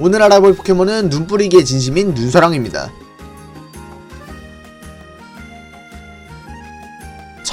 오늘 알아볼 포켓몬은 눈뿌리기의 진심인 눈사랑입니다.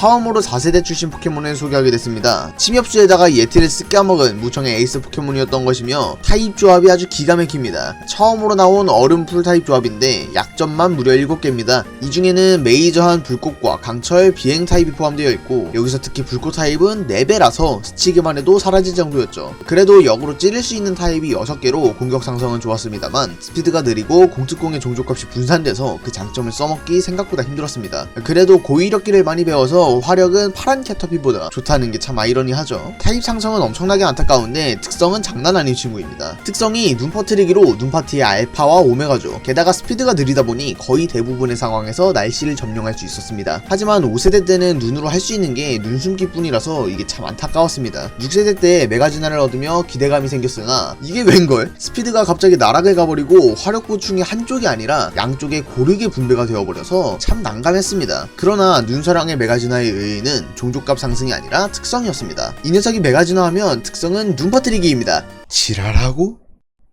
처음으로 4세대 출신 포켓몬을 소개하게 됐습니다. 침엽수에다가 예티를 쓱 까먹은 무청의 에이스 포켓몬이었던 것이며 타입 조합이 아주 기가 막힙니다. 처음으로 나온 얼음풀 타입 조합인데 약점만 무려 7개입니다. 이 중에는 메이저한 불꽃과 강철, 비행 타입이 포함되어 있고 여기서 특히 불꽃 타입은 4배라서 스치기만 해도 사라질 정도였죠. 그래도 역으로 찌를 수 있는 타입이 6개로 공격 상성은 좋았습니다만 스피드가 느리고 공특공의 종족값이 분산돼서 그 장점을 써먹기 생각보다 힘들었습니다. 그래도 고위력기를 많이 배워서 화력은 파란 캐터피보다 좋다는 게 참 아이러니하죠. 타입 상성은 엄청나게 안타까운데 특성은 장난 아닌 친구입니다. 특성이 눈 퍼트리기로 눈파티의 알파와 오메가죠. 게다가 스피드가 느리다 보니 거의 대부분의 상황에서 날씨를 점령할 수 있었습니다. 하지만 5세대 때는 눈으로 할 수 있는 게 눈숨기 뿐이라서 이게 참 안타까웠습니다. 6세대 때 메가진화를 얻으며 기대감이 생겼으나 이게 웬걸? 스피드가 갑자기 나락을 가버리고 화력 보충이 한쪽이 아니라 양쪽에 고르게 분배가 되어버려서 참 난감했습니다. 그러나 눈사랑의 메가진화 의 의의는 종족값 상승이 아니라 특성이었습니다. 이 녀석이 메가진화 하면 특성은 눈 퍼뜨리기입니다. 지랄하고?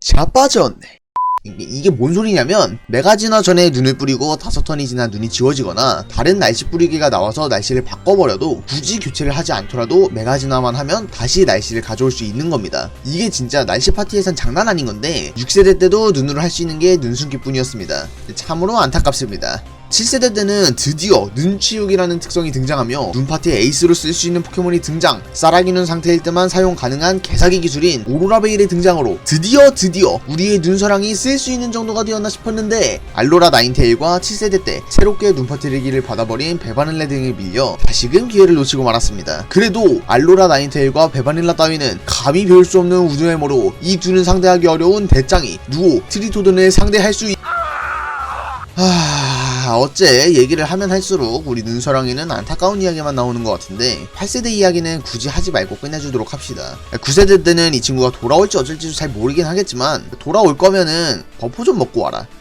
자빠졌네. 이게, 뭔 소리냐면 메가진화 전에 눈을 뿌리고 다섯 턴이 지나 눈이 지워지거나 다른 날씨 뿌리기가 나와서 날씨를 바꿔버려도 굳이 교체를 하지 않더라도 메가진화만 하면 다시 날씨를 가져올 수 있는 겁니다. 이게 진짜 날씨 파티에선 장난 아닌 건데 6세대 때도 눈으로 할 수 있는 게 눈숨기 뿐이었습니다. 참으로 안타깝습니다. 7세대 때는 드디어 눈치육이라는 특성이 등장하며 눈파티의 에이스로 쓸 수 있는 포켓몬이 등장. 쌀아기 눈 상태일 때만 사용 가능한 개사기 기술인 오로라 베일의 등장으로 드디어 드디어 우리의 눈사랑이 쓸 수 있는 정도가 되었나 싶었는데 알로라 나인테일과 7세대 때 새롭게 눈파티르기를 받아버린 베바닐라 등에 밀려 다시금 기회를 놓치고 말았습니다. 그래도 알로라 나인테일과 베바닐라 따위는 감히 배울 수 없는 우주의 모로 이 둘은 상대하기 어려운 대짱이 누오 트리토든을 상대할 수 있... 하... 어째 얘기를 하면 할수록 우리 눈사랑이는 안타까운 이야기만 나오는 것 같은데 8세대 이야기는 굳이 하지 말고 끝내주도록 합시다. 9세대 때는 이 친구가 돌아올지 어쩔지 잘 모르긴 하겠지만 돌아올 거면은 버프 좀 먹고 와라